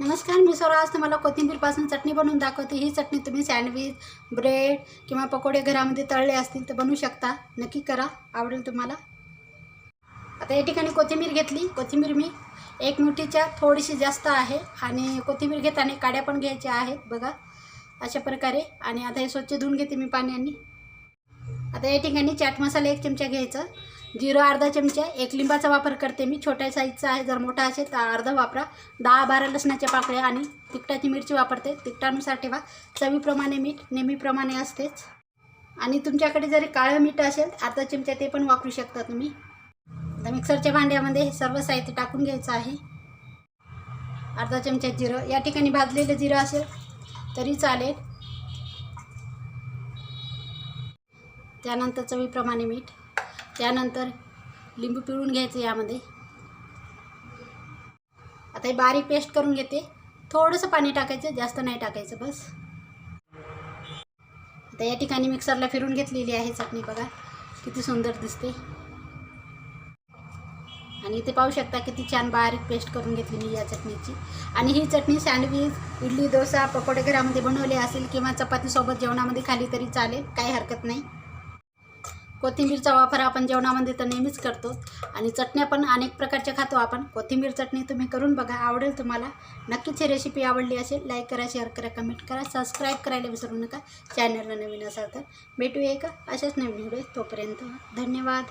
नमस्कार मी सर्व आज तुम्हाला कोथिंबीरपासून चटणी बनवून दाखवते. ही चटणी तुम्ही सँडविच ब्रेड किंवा पकोडे घरामध्ये तळले असतील तर बनवू शकता. नक्की करा. आवडेल तुम्हाला. आता या ठिकाणी कोथिंबीर घेतली. कोथिंबीर मी एक मुठीच्या थोडीशी जास्त आहे आणि कोथिंबीर घेताना काड्या पण घ्यायच्या आहेत बघा. अशा प्रकारे. आणि आता हे स्वच्छ धुवून घेते मी पाण्याने. आता या ठिकाणी चाट मसाला एक चमचा घ्यायचा. जिरो अर्धा चमचा एक लिंबाचा वापर करते मी. छोट्या साईजचा आहे जर मोठा असेल तर अर्धा वापरा. दहा बारा लसणाच्या पाकळ्या आणि तिखटाची मिरची वापरते. तिखटानुसार ठेवा. चवीप्रमाणे मीठ नेहमीप्रमाणे असतेच. आणि तुमच्याकडे जरी काळं मीठ असेल अर्धा चमचा ते पण वापरू शकता तुम्ही. आता मिक्सरच्या भांड्यामध्ये हे सर्व साहित्य टाकून घ्यायचं आहे. अर्धा चमचा जिरं. या ठिकाणी भाजलेलं जिरं असेल तरी चालेल. त्यानंतर चवीप्रमाणे मीठ. त्यानंतर लिंबू पिळून घ्यायचं यामध्ये. आता हे बारीक पेस्ट करून घेते. थोडंसं पाणी टाकायचं जास्त नाही टाकायचं बस. आता या ठिकाणी मिक्सरला फिरून घेतलेली आहे चटणी बघा. किती सुंदर दिसते. आणि इथे पाहू शकता किती छान बारीक पेस्ट करून घेतलेली या चटणीची. आणि ही चटणी सँडविच इडली डोसा पकोडे घरामध्ये बनवले असेल किंवा चपातीसोबत जेवणामध्ये खाली तरी चालेल काही हरकत नाही. कोथिंबीरचा वापर आपण जेवणामध्ये तर नेहमीच करतो. आणि चटण्या पण अनेक प्रकारच्या खातो आपण. कोथिंबीर चटणी तुम्ही करून बघा आवडेल तुम्हाला. नक्कीच ही रेसिपी आवडली असेल लाईक करा शेअर करा कमेंट करा सबस्क्राईब करायला विसरू नका. चॅनलला नवीन असाल तर भेटूया का अशाच नवीन व्हिडिओ तोपर्यंत. धन्यवाद.